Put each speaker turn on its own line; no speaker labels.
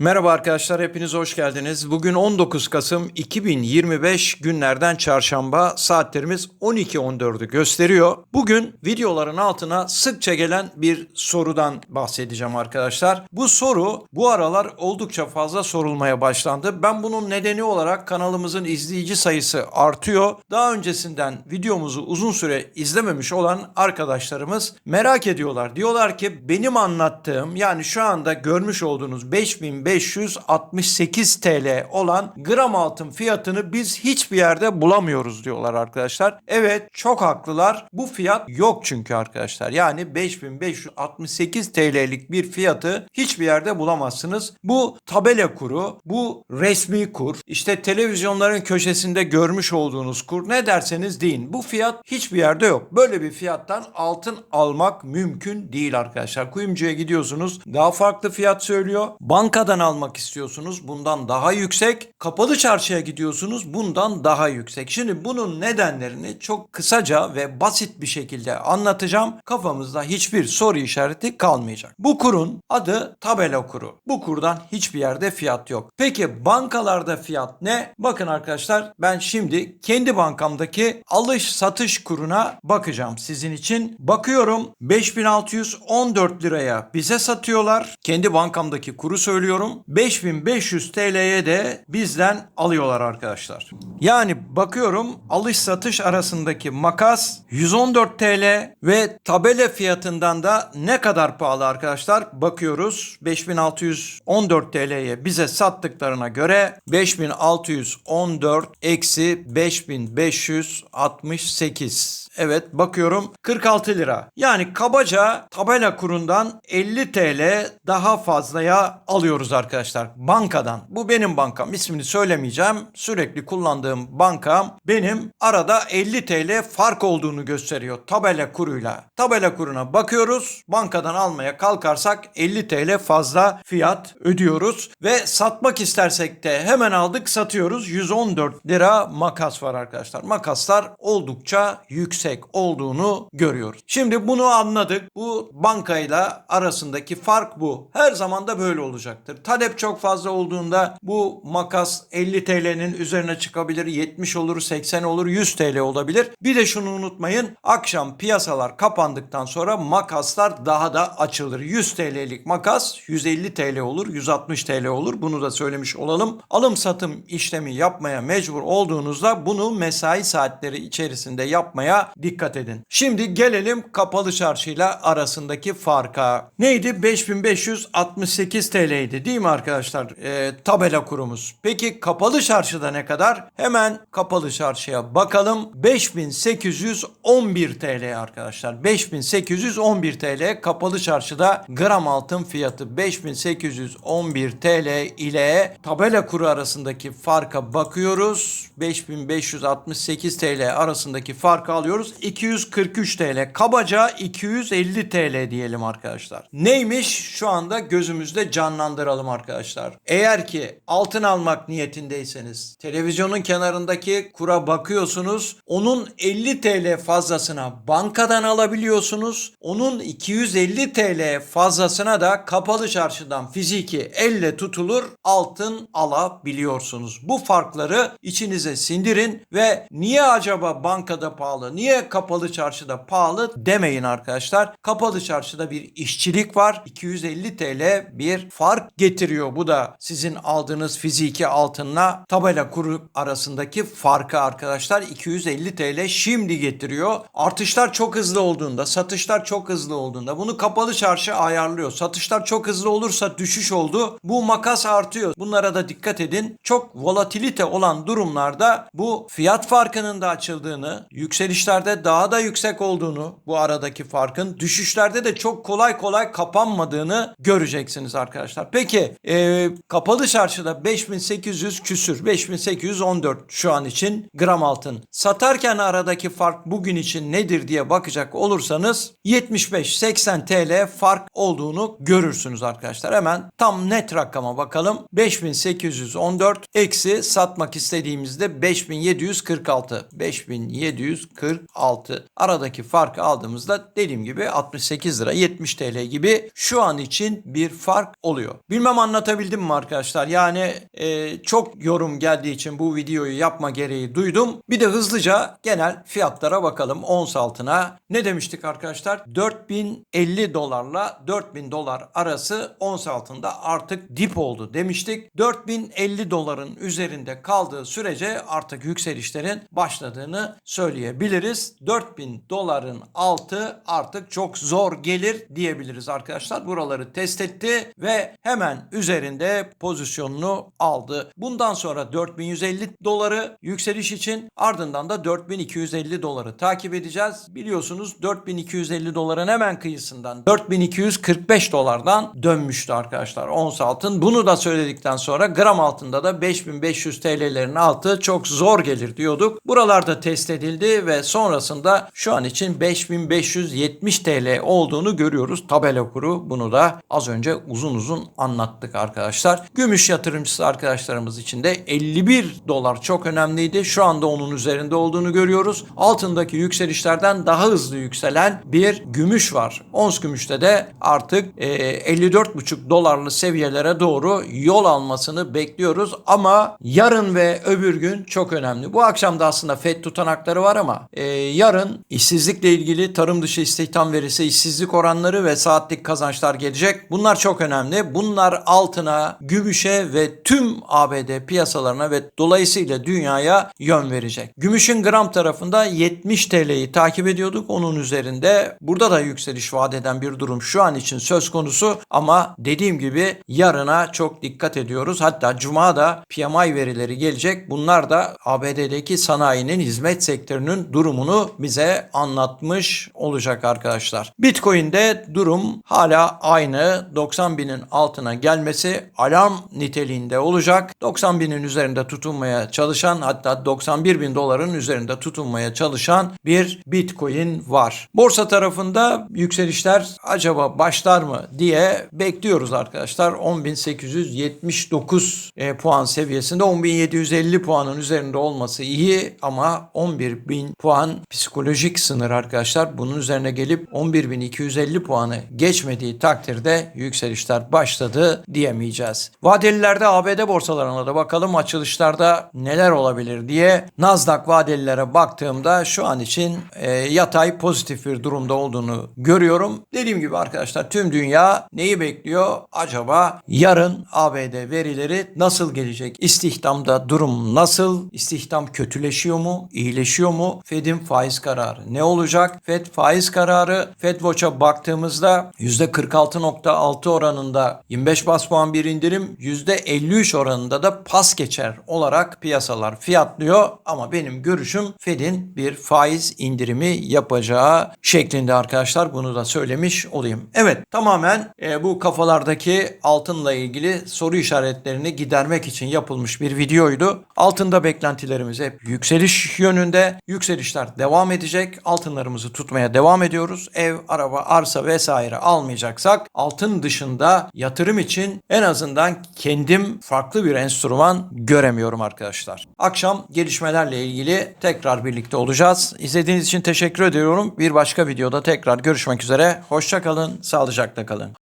Merhaba arkadaşlar, hepiniz hoş geldiniz. Bugün 19 Kasım 2025 günlerden çarşamba saatlerimiz 12.14'ü gösteriyor. Bugün videoların altına sıkça gelen bir sorudan bahsedeceğim arkadaşlar. Bu soru bu aralar oldukça fazla sorulmaya başlandı. Ben bunun nedeni olarak kanalımızın izleyici sayısı artıyor. Daha öncesinden videomuzu uzun süre izlememiş olan arkadaşlarımız merak ediyorlar. Diyorlar ki benim anlattığım yani şu anda görmüş olduğunuz 5568 TL olan gram altın fiyatını biz hiçbir yerde bulamıyoruz diyorlar arkadaşlar. Evet çok haklılar. Bu fiyat yok çünkü arkadaşlar. Yani 5568 TL'lik bir fiyatı hiçbir yerde bulamazsınız. Bu tabela kuru, bu resmi kur, işte televizyonların köşesinde görmüş olduğunuz kur ne derseniz deyin. Bu fiyat hiçbir yerde yok. Böyle bir fiyattan altın almak mümkün değil arkadaşlar. Kuyumcuya gidiyorsunuz daha farklı fiyat söylüyor. Bankadan almak istiyorsunuz bundan daha yüksek. Kapalı çarşıya gidiyorsunuz bundan daha yüksek. Şimdi bunun nedenlerini çok kısaca ve basit bir şekilde anlatacağım. Kafamızda hiçbir soru işareti kalmayacak. Bu kurun adı tabela kuru. Bu kurdan hiçbir yerde fiyat yok. Peki bankalarda fiyat ne? Bakın arkadaşlar ben şimdi kendi bankamdaki alış satış kuruna bakacağım sizin için. Bakıyorum 5614 liraya bize satıyorlar. Kendi bankamdaki kuru söylüyorum. 5500 TL'ye de bizden alıyorlar arkadaşlar. Yani bakıyorum alış satış arasındaki makas 114 TL ve tabela fiyatından da ne kadar pahalı arkadaşlar? Bakıyoruz 5614 TL'ye bize sattıklarına göre 5614 eksi 5568 Evet bakıyorum 46 lira. Yani kabaca tabela kurundan 50 TL daha fazlaya alıyoruz arkadaşlar bankadan. Bu benim bankam ismini söylemeyeceğim. Sürekli kullandığım bankam benim arada 50 TL fark olduğunu gösteriyor tabela kuruyla. Tabela kuruna bakıyoruz. Bankadan almaya kalkarsak 50 TL fazla fiyat ödüyoruz ve satmak istersek de hemen aldık satıyoruz. 114 lira makas var arkadaşlar. Makaslar oldukça yüksek olduğunu görüyoruz. Şimdi bunu anladık. Bu bankayla arasındaki fark bu. Her zaman da böyle olacaktır. Talep çok fazla olduğunda bu makas 50 TL'nin üzerine çıkabilir. 70 olur, 80 olur, 100 TL olabilir. Bir de şunu unutmayın. Akşam piyasalar kapandıktan sonra makaslar daha da açılır. 100 TL'lik makas 150 TL olur, 160 TL olur. Bunu da söylemiş olalım. Alım satım işlemi yapmaya mecbur olduğunuzda bunu mesai saatleri içerisinde yapmaya dikkat edin. Şimdi gelelim kapalı çarşıyla arasındaki farka. Neydi? 5568 TL'ydi değil mi arkadaşlar? Ee, tabela kurumuz. Peki kapalı çarşıda ne kadar? Hemen kapalı çarşıya bakalım. 5811 TL arkadaşlar. 5811 TL kapalı çarşıda gram altın fiyatı 5811 TL ile tabela kuru arasındaki farka bakıyoruz. 5568 TL arasındaki farkı alıyoruz. 243 TL. Kabaca 250 TL diyelim arkadaşlar. Neymiş? Şu anda gözümüzde canlandıralım arkadaşlar. Eğer ki altın almak niyetindeyseniz televizyonun kenarındaki kura bakıyorsunuz. Onun 50 TL fazlasına bankadan alabiliyorsunuz. Onun 250 TL fazlasına da kapalı çarşıdan fiziki elle tutulur altın alabiliyorsunuz. Bu farkları içinize sindirin ve niye acaba bankada pahalı, niye kapalı çarşıda pahalı demeyin arkadaşlar. Kapalı çarşıda bir işçilik var. 250 TL bir fark getiriyor. Bu da sizin aldığınız fiziki altınla tabela kuru arasındaki farkı arkadaşlar 250 TL şimdi getiriyor. Artışlar çok hızlı olduğunda, satışlar çok hızlı olduğunda bunu kapalı çarşı ayarlıyor. Satışlar çok hızlı olursa düşüş oldu. Bu makas artıyor. Bunlara da dikkat edin. Çok volatilite olan durumlarda bu fiyat farkının da açıldığını, yükselişlerde daha da yüksek olduğunu, bu aradaki farkın düşüşlerde de çok kolay kolay kapanmadığını göreceksiniz arkadaşlar. Peki e, kapalı çarşıda 5800 küsür, 5814 şu an için gram altın. Satarken aradaki fark bugün için nedir diye bakacak olursanız 75-80 TL fark olduğunu görürsünüz arkadaşlar. Hemen tam net rakama bakalım. 5814 eksi satmak istediğimizde 5746. 5746 aradaki farkı aldığımızda dediğim gibi 68 lira 70 TL gibi şu an için bir fark oluyor. Bilmem Bilmem anlatabildim mi arkadaşlar? Yani e, çok yorum geldiği için bu videoyu yapma gereği duydum. Bir de hızlıca genel fiyatlara bakalım ons altına. Ne demiştik arkadaşlar? 4050 dolarla 4000 dolar arası ons altında artık dip oldu demiştik. 4050 doların üzerinde kaldığı sürece artık yükselişlerin başladığını söyleyebiliriz. 4000 doların altı artık çok zor gelir diyebiliriz arkadaşlar. Buraları test etti ve hemen üzerinde pozisyonunu aldı. Bundan sonra 4150 doları yükseliş için ardından da 4250 doları takip edeceğiz. Biliyorsunuz 4250 doların hemen kıyısından 4245 dolardan dönmüştü arkadaşlar ons altın. Bunu da söyledikten sonra gram altında da 5500 TL'lerin altı çok zor gelir diyorduk. Buralarda test edildi ve sonrasında şu an için 5570 TL olduğunu görüyoruz. Tabela kuru bunu da az önce uzun uzun anlattık arkadaşlar. Gümüş yatırımcısı arkadaşlarımız için de 51 dolar çok önemliydi. Şu anda onun üzerinde olduğunu görüyoruz. Altındaki yükselişlerden daha hızlı yükselen bir gümüş var. Ons gümüşte de artık e, 54,5 dolarlı seviyelere doğru yol almasını bekliyoruz. Ama yarın ve öbür gün çok önemli. Bu akşam da aslında FED tutanakları var ama e, yarın işsizlikle ilgili tarım dışı istihdam verisi, işsizlik oranları ve saatlik kazançlar gelecek. Bunlar çok önemli. Bunlar altına, gümüşe ve tüm ABD piyasalarına ve dolayısıyla dünyaya yön verecek. Gümüşün gram tarafında 70 TL'yi takip ediyorduk. Onun üzerinde burada da yükseliş vaat eden bir durum şu an için söz konusu ama dediğim gibi yarına çok dikkat ediyoruz. Hatta cuma da PMI verileri gelecek. Bunlar da ABD'deki sanayinin hizmet sektörünün durumunu bize anlatmış olacak arkadaşlar. Bitcoin'de durum hala aynı. 90 binin altına gelmesi alarm niteliğinde olacak. 90 binin üzerinde tutunmaya çalışan hatta 91 bin doların üzerinde tutunmaya çalışan bir Bitcoin var. Borsa tarafında yükselişler acaba başlar mı diye bekliyoruz arkadaşlar. 10.879 e, puan seviyesinde 10.750 puanın üzerinde olması iyi ama 11.000 puan psikolojik sınır arkadaşlar. Bunun üzerine gelip 11.250 puanı geçmediği takdirde yükselişler başladı diyemeyeceğiz. Vadelilerde ABD borsalarına da bakalım açılışlarda neler olabilir diye. Nasdaq vadelilere baktığımda şu an için e, yatay pozitif bir durumda olduğunu görüyorum. Dediğim gibi arkadaşlar tüm dünya neyi bekliyor? Acaba yarın ABD verileri nasıl gelecek? İstihdamda durum nasıl? İstihdam kötüleşiyor mu? İyileşiyor mu? Fed'in faiz kararı ne olacak? Fed faiz kararı Fed Watch'a baktığımızda %46.6 oranında 25 bas puan bir indirim, %53 oranında da pas geçer olarak piyasalar fiyatlıyor ama benim görüşüm Fed'in bir faiz indirimi yapacağı şeklinde arkadaşlar bunu da söylemiş olayım. Evet tamamen e, bu kafalardaki altınla ilgili soru işaretlerini gidermek için yapılmış bir videoydu. Altında beklentilerimiz hep yükseliş yönünde. Yükselişler devam edecek. Altınlarımızı tutmaya devam ediyoruz. Ev, araba, arsa vesaire almayacaksak altın dışında yatırım için en azından kendim farklı bir enstrüman göremiyorum arkadaşlar. Akşam gelişmelerle ilgili tekrar birlikte olacağız. İzlediğiniz için teşekkür ediyorum. Bir başka videoda tekrar görüşmek üzere. Hoşça kalın, sağlıcakla kalın.